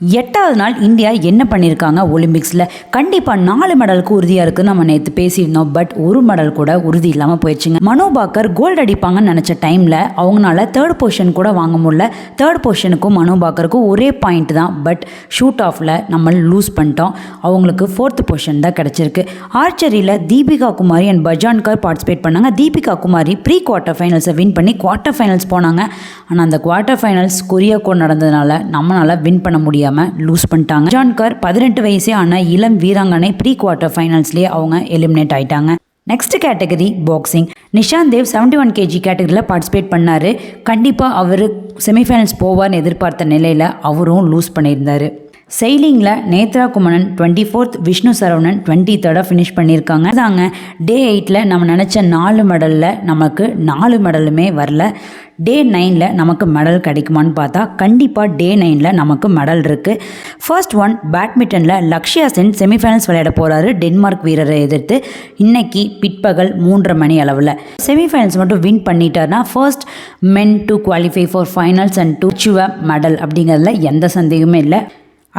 எட்டாவது நாள் இந்தியா என்ன பண்ணியிருக்காங்க ஒலிம்பிக்ஸில்? கண்டிப்பாக நாலு மெடலுக்கு உறுதியாக இருக்குன்னு நம்ம நேற்று பேசியிருந்தோம். பட் ஒரு மெடல் கூட உறுதி இல்லாமல் போயிடுச்சுங்க. மனோ பாக்கர் கோல்டு அடிப்பாங்கன்னு நினச்ச டைமில் அவங்களால தேர்ட் பொசிஷன் கூட வாங்க முடியல. தேர்ட் பொசிஷனுக்கும் மனோ பாக்கருக்கும் ஒரே பாயிண்ட் தான். பட் ஷூட் ஆஃபில் நம்ம லூஸ் பண்ணிட்டோம். அவங்களுக்கு ஃபோர்த் பொசிஷன் தான் கிடச்சிருக்கு. ஆர்ச்சரியில் தீபிகா குமாரி அண்ட் பஜான்கர் பார்ட்டிசிபேட் பண்ணாங்க. தீபிகா குமாரி ப்ரீ குவார்ட்டர் ஃபைனல்ஸை வின் பண்ணி குவார்ட்டர் ஃபைனல்ஸ் போனாங்க. ஆனால் அந்த குவார்ட்டர் ஃபைனல்ஸ் கொரியாக்கோ நடந்ததுனால நம்மளால் வின் பண்ண முடியாது. முடியாமல் லூஸ் பண்ணிட்டாங்க. ஜான்கர் பதினெட்டு வயசே ஆன இளம் வீராங்கனை ப்ரீ குவார்ட்டர் ஃபைனல்ஸ்லேயே அவங்க எலிமினேட் ஆயிட்டாங்க. Next category boxing Nishant Dev seventy one KG கேட்டகரியில் பார்ட்டிசிபேட் பண்ணார். கண்டிப்பாக அவர் செமிஃபைனல்ஸ் போவார்னு எதிர்பார்த்த நிலையில் அவரும் லூஸ் பண்ணியிருந்தார். செயலிங்கில் Nethra Kumanan twenty fourth Vishnu Saravanan twenty தேர்டாக finish பண்ணியிருக்காங்க. அதாங்க டே எயிட்டில் நம்ம நினச்ச நாலு மெடலில் நமக்கு நாலு மெடலுமே வரல. டே நைனில் நமக்கு மெடல் கிடைக்குமான்னு பார்த்தா கண்டிப்பாக டே நைனில் நமக்கு மெடல் இருக்குது ஃபர்ஸ்ட் ஒன் பேட்மிண்டனில் லக்ஷ்யா சென் செமிஃபைனல்ஸ் விளையாட போகிறாரு டென்மார்க் வீரரை எதிர்த்து இன்னைக்கு பிற்பகல் மூன்றரை மணி அளவில். செமிஃபைனல்ஸ் மட்டும் win பண்ணிட்டார்னா first men to qualify for finals and to medal அப்படிங்கிறதுல எந்த சந்தேகமே இல்லை.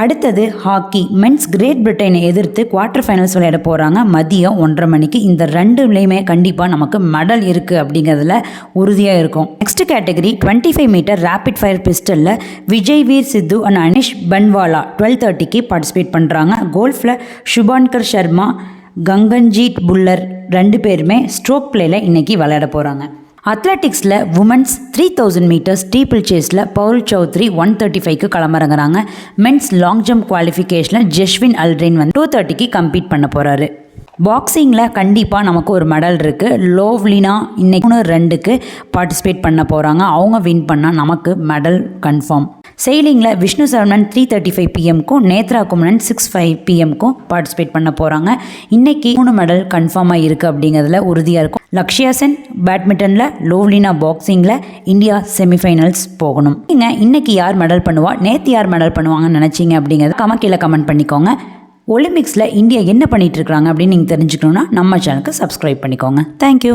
அடுத்தது ஹாக்கி. மென்ஸ் கிரேட் பிரிட்டனை எதிர்த்து குவார்ட்டர் ஃபைனல்ஸ் விளையாட போகிறாங்க மதியம் ஒன்றரை மணிக்கு. இந்த ரெண்டுலேயுமே கண்டிப்பாக நமக்கு மெடல் இருக்குது அப்படிங்கிறதுல உறுதியாக இருக்கும். Next category twenty five metre rapid fire பிஸ்டலில் Vijay Veer Sidhu and Anish Bhanwala twelve தேர்ட்டிக்கு பார்ட்டிசிபேட் பண்ணுறாங்க கோல்ஃபில் சுபான்கர் சர்மா கங்கன்ஜீத் புல்லர் ரெண்டு பேருமே ஸ்ட்ரோக் பிளேயில் இன்னைக்கு விளையாட போகிறாங்க அத்லெட்டிக்ஸில் உமன்ஸ் த்ரீ தௌசண்ட் மீட்டர்ஸ் டீப்பிள் சேஸில் பவுல் சௌத்ரி ஒன் தேர்ட்டி ஃபைவ்க்கு களமிறங்குறாங்க. மென்ஸ் லாங் ஜம்ப் குவாலிஃபிகேஷனில் ஜெஸ்வின் அல்ட்ரின் வந்து டூ தேர்ட்டிக்கு கம்பீட் பண்ண போகிறாரு பாக்ஸிங்கில் கண்டிப்பாக நமக்கு ஒரு மெடல் இருக்குது லோவ்லினா இன்னைக்கு மூணு ரெண்டுக்கு பார்ட்டிசிபேட் பண்ண போகிறாங்க அவங்க வின் பண்ணால் நமக்கு medal confirm செயலிங்கில் Vishnu Saravanan three thirty five பிஎம்க்கும் Nethra Kumaran six five பிஎம்க்கும் பார்ட்டிசிபேட் பண்ண போகிறாங்க இன்றைக்கி மூணு மெடல் கன்ஃபார்மாக இருக்குது அப்படிங்கிறதுல உறுதியாக இருக்கும். லக்ஷ்யா சென் பேட்மிண்டனில் லோவ்லினா பாக்ஸிங்கில் இந்தியா செமிஃபைனல்ஸ் போகணும். நீங்கள் இன்றைக்கி யார் மெடல் பண்ணுவா? நேற்று யார் மெடல் பண்ணுவாங்கன்னு நினச்சிங்க அப்படிங்கிறத கம கீழே கமெண்ட் பண்ணிக்கோங்க. ஒலிம்பிக்ஸில் இந்தியா என்ன பண்ணிகிட்ருக்குறாங்க இருக்காங்க அப்படின்னு நீங்கள் தெரிஞ்சுக்கணுன்னா நம்ம சேனலுக்கு சப்ஸ்கிரைப் பண்ணிக்கோங்க. தேங்க்யூ